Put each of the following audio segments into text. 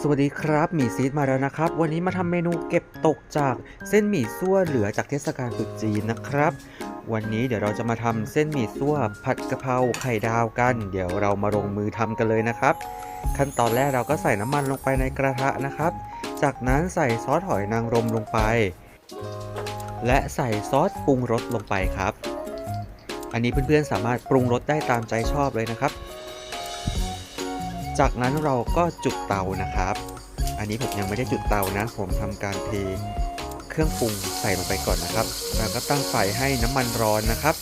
สวัสดีครับหมี่ซีดมาแล้วนะครับ วันนี้มาทำเมนูเก็บตกจากเส้นหมี่ซั่วเหลือจากเทศกาลตรุษจีนนะครับ วันนี้เดี๋ยวเราจะมาทำเส้นหมี่ซั่วผัดกะเพราไข่ดาวกัน เดี๋ยวเรามาลงมือทำกันเลยนะครับ ขั้นตอนแรกเราก็ใส่น้ำมันลงไปในกระทะนะครับ จากนั้นใส่ซอสหอยนางรมลงไป และใส่ซอสปรุงรสลงไปครับ อันนี้เพื่อนๆสามารถปรุงรสได้ตามใจชอบเลยนะครับ จากนั้นเราก็จุดเตานะครับ อันนี้ผมยังไม่ได้จุดเตานะ ผมทำการเทเครื่องปรุงใส่ลงไปก่อนนะครับ แล้วก็ตั้งไฟให้น้ำมันร้อนนะครับ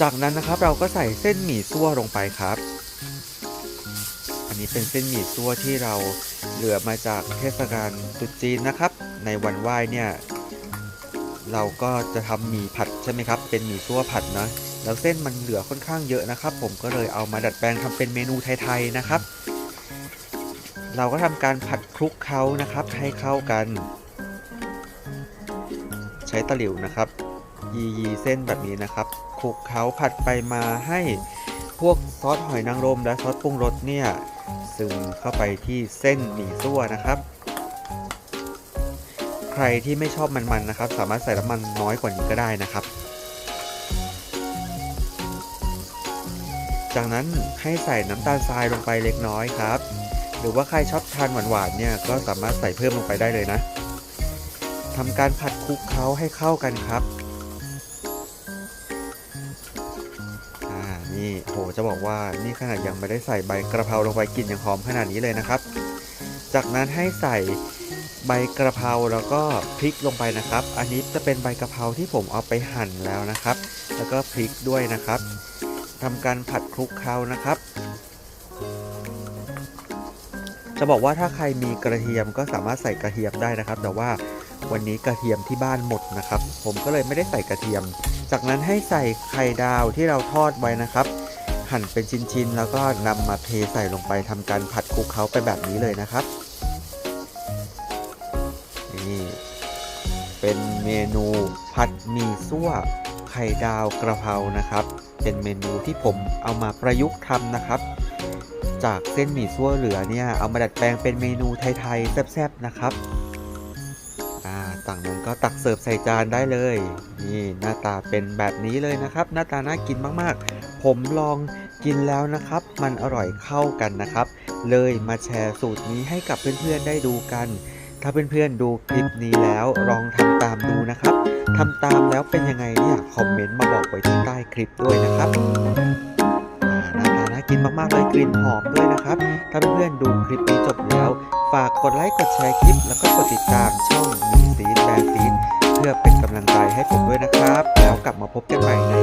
จากนั้นนะครับเราก็ใส่เส้นหมี่ซั่วลงไปครับ อันนี้เป็นเส้นหมี่ซั่วที่เราเหลือมาจากเทศกาลตรุษจีนนะครับ ในวันไหว้เนี่ยเราก็จะทำหมี่ผัดใช่ไหมครับ เป็นหมี่ซั่วผัดนะ แล้วเส้นมันเหลือค่อนข้างเยอะนะครับ ผมก็เลยเอามาดัดแปลงทำเป็นเมนูไทยๆนะครับ เราก็ทำการผัดคลุกเคล้านะครับ ให้เข้ากัน ใช้ตะหลิวนะครับยียีเส้นแบบนี้นะครับคลุกเคล้าผัดไปมาให้พวกซอสหอยนางรมและซอสปรุงรสเนี่ยซึมเข้าไปที่เส้นหมี่ซั่วนะครับ ใครที่ไม่ชอบมันๆนะครับ สามารถใส่น้ำมันน้อยกว่านี้ก็ได้นะครับ จากนั้นให้ใส่น้ำตาลทรายลงไปเล็กน้อยครับ หรือว่าใครชอบทานหวานๆเนี่ยก็สามารถใส่เพิ่มลงไปได้เลยนะทำการผัดคลุกเคล้าให้เข้ากันครับนี่โหจะบอกว่านี่ขนาดยังไม่ได้ใส่ใบกระเพราลงไปกลิ่นยังหอมขนาดนี้เลยนะครับ จากนั้นให้ใส่ใบกระเพราแล้วก็พริกลงไปนะครับ อันนี้จะเป็นใบกระเพราที่ผมเอาไปหั่นแล้วนะครับ แล้วก็พริกด้วยนะครับ ทำการผัดคลุกเคล้านะครับ จะบอกว่าถ้าใครมีกระเทียมก็สามารถใส่กระเทียมได้นะครับ แต่ว่าวันนี้กระเทียมที่บ้านหมดนะครับ ผมก็เลยไม่ได้ใส่กระเทียม จากนั้นให้ใส่ไข่ดาวที่เราทอดไว้นะครับ หั่นเป็นชิ้นๆ แล้วก็นำมาเทใส่ลงไปทำการผัดคลุกเคล้าไปแบบนี้เลยนะครับนี่เป็นเมนูผัดหมี่ซั่ว ไข่ดาวกระเพรานะครับ เป็นเมนูที่ผมเอามาประยุกต์ทำนะครับ จากเส้นหมี่ซั่วเหลือเนี่ยเอามาดัดแปลงเป็นเมนูไทยๆแซ่บๆนะครับอ่าต่างนั้นก็ตักเสิร์ฟใส่จานได้เลย นี่หน้าตาเป็นแบบนี้เลยนะครับ หน้าตาน่ากินมากๆ ผมลองกินแล้วนะครับ มันอร่อยเข้ากันนะครับ เลยมาแชร์สูตรนี้ให้กับเพื่อนๆได้ดูกัน ถ้าเพื่อนๆดูคลิปนี้แล้วลองทำตามดูนะครับทำตามแล้วเป็นยังไงเนี่ยคอมเมนต์มาบอกไว้ที่ใต้คลิปด้วยนะครับอ่าหน้าตาน่ากินมากๆเลยกลิ่นหอมด้วยนะครับ ถ้าเพื่อนๆดูคลิปนี้จบแล้ว ฝากกดไลค์กดแชร์คลิป แล้วก็กดติดตามช่องมีซีแบร์ซีเพื่อเป็นกำลังใจให้ผมด้วยนะครับ แล้วกลับมาพบกันใหม่ใน